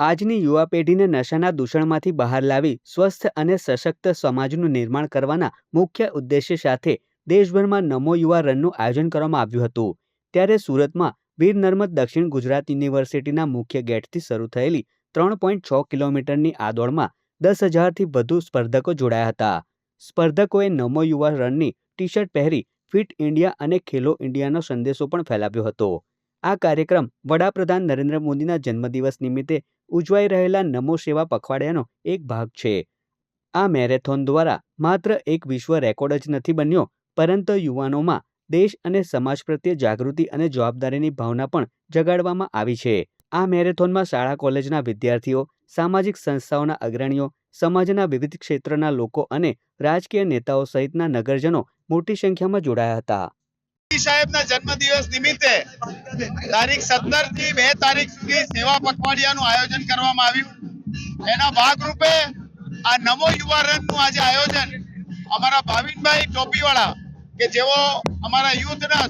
આજની યુવા પેઢીને નશાના દૂષણમાંથી બહાર લાવી સ્વસ્થ અને સશક્ત સમાજનું નિર્માણ કરવાના મુખ્ય ઉદ્દેશ્ય સાથે દેશભરમાં નમો યુવા રનનું આયોજન કરવામાં આવ્યું હતું. ત્યારે સુરતમાં વીર નર્મદ દક્ષિણ ગુજરાત યુનિવર્સિટીના મુખ્ય ગેટથી શરૂ થયેલી ત્રણ પોઈન્ટ છ કિલોમીટરની આ દોડમાં દસ હજારથી વધુ સ્પર્ધકો જોડાયા હતા. સ્પર્ધકોએ નમો યુવા રનની ટી શર્ટ પહેરી ફિટ ઇન્ડિયા અને ખેલો ઇન્ડિયાનો સંદેશો પણ ફેલાવ્યો હતો. આ કાર્યક્રમ વડાપ્રધાન નરેન્દ્ર મોદીના જન્મદિવસ નિમિત્તે ઉજવાઈ રહેલા નમો સેવા પખવાડિયાનો એક ભાગ છે. આ મેરેથોન દ્વારા માત્ર એક વિશ્વ રેકોર્ડ જ નથી બન્યો, પરંતુ યુવાનોમાં દેશ અને સમાજ પ્રત્યે જાગૃતિ અને જવાબદારીની ભાવના પણ જગાડવામાં આવી છે. આ મેરેથોનમાં શાળા કોલેજના વિદ્યાર્થીઓ, સામાજિક સંસ્થાઓના અગ્રણીઓ, સમાજના વિવિધ ક્ષેત્રના લોકો અને રાજકીય નેતાઓ સહિતના નગરજનો મોટી સંખ્યામાં જોડાયા હતા. થી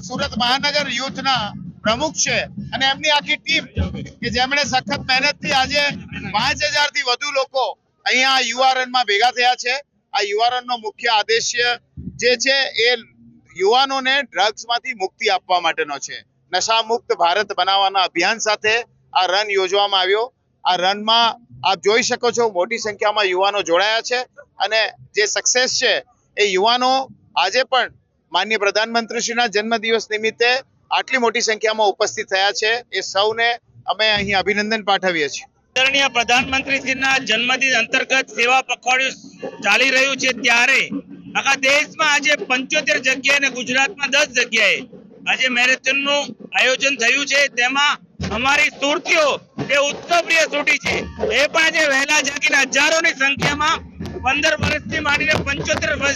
સુરત મહાનગર યુથના પ્રમુખ છે અને એમની આખી ટીમ કે જેમણે સખત મહેનતથી આજે પાંચથી વધુ લોકો અહીંયા યુવા રનમાં ભેગા થયા છે. આ યુવા રનનો મુખ્ય આદેશ્ય જે છે એ યુવાનોને ડ્રગ્સમાંથી મુક્તિ આપવા માટેનો છે. નશા મુક્ત ભારત બનાવવાના અભિયાન સાથે આ રન યોજવામાં આવ્યો. આ રનમાં આપ જોઈ શકો છો મોટી સંખ્યામાં યુવાનો જોડાયા છે અને જે સક્સેસ છે એ યુવાનો આજે પણ માન્ય પ્રધાનમંત્રીશ્રીના જન્મદિવસ નિમિત્તે આટલી મોટી સંખ્યામાં ઉપસ્થિત થયા છે. એ સૌને અમે અહીં અભિનંદન પાઠવીએ છીએ. આદરણીય પ્રધાનમંત્રીશ્રીના જન્મદિન અંતર્ગત સેવા પખવાડિયું ચાલી રહ્યું છે ત્યારે આખા દેશમાં આજે પંચોતેર જગ્યાએ ગુજરાતમાં દસ જગ્યાએ આજે મેરેથોનનું આયોજન થયું છે. તેમાં અમારી સુરતીઓ, જે ઉત્સવપ્રિય સુરતી છે, એ પણ આજે વહેલા જાગીને હજારોની સંખ્યામાં પંદર વર્ષથી માંડીને પંચોતેર વય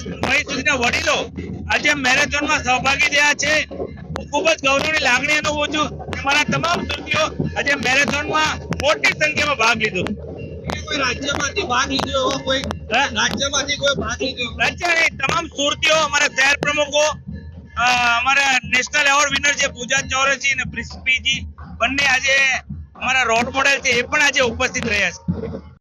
સુધીના વડીલો આજે મેરેથોનમાં સહભાગી થયા છે. ખૂબ જ ગૌરવની લાગણી અનુભવું છું મારા તમામ સુરતીઓ આજે મેરેથોનમાં મોટી સંખ્યામાં ભાગ લીધો. કોઈ રાજ્યમાંથી કોઈ ભાગ લીધો એવો? તમામ સુરતીઓ, અમારા પ્રમુખો અમારા નેશનલ એવોર્ડ વિનર છે પૂજા ચૌરસી અને બંને આજે અમારા રોલ મોડેલ છે, એ પણ આજે ઉપસ્થિત રહ્યા છે